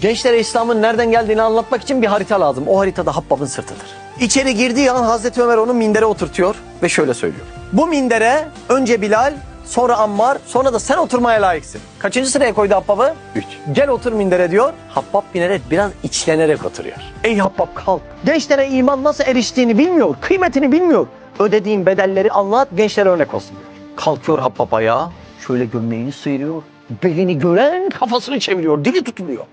Gençlere İslam'ın nereden geldiğini anlatmak için bir harita lazım. O haritada Habbab'ın sırtıdır. İçeri girdiği an Hazreti Ömer onu mindere oturtuyor ve şöyle söylüyor. Bu mindere önce Bilal, sonra Ammar, sonra da sen oturmaya layıksın. Kaçıncı sıraya koydu Habbab'ı? Üç. Gel otur mindere diyor. Habbab binerek biraz içlenerek oturuyor. Ey Habbab kalk. Gençlere iman nasıl eriştiğini bilmiyor, kıymetini bilmiyor. Ödediğin bedelleri anlat, gençlere örnek olsun diyor. Kalkıyor Habbab ayağa, şöyle gömleğini sıyırıyor. Belini gören kafasını çeviriyor, dili tutuluyor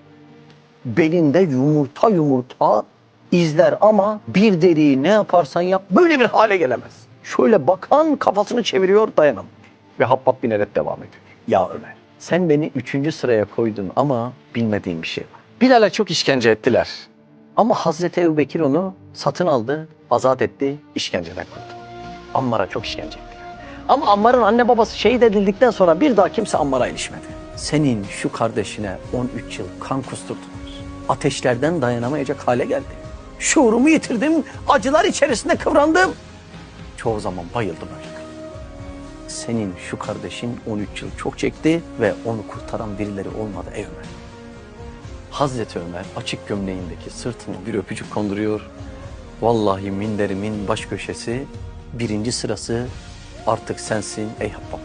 belinde yumurta yumurta izler ama bir deriyi ne yaparsan yap böyle bir hale gelemez. Şöyle bakan kafasını çeviriyor dayanamıyor. Ve Habbab binerek devam ediyor. Ya Ömer sen beni üçüncü sıraya koydun ama bilmediğin bir şey var. Bilal'e çok işkence ettiler. Ama Hazreti Ebu Bekir onu satın aldı, azat etti, işkenceden kurtardı. Ammar'a çok işkence ettiler. Ama Ammar'ın anne babası şehit edildikten sonra bir daha kimse Ammar'a ilişmedi. Senin şu kardeşine 13 yıl kan kusturdular. Ateşlerden dayanamayacak hale geldi. Şuurumu yitirdim, acılar içerisinde kıvrandım. Çoğu zaman bayıldım öyle. Senin şu kardeşin 13 yıl çok çekti ve onu kurtaran birileri olmadı ey Ömer. Hazreti Ömer açık gömleğindeki sırtına bir öpücük konduruyor. Vallahi minderimin baş köşesi, birinci sırası artık sensin ey Habbab.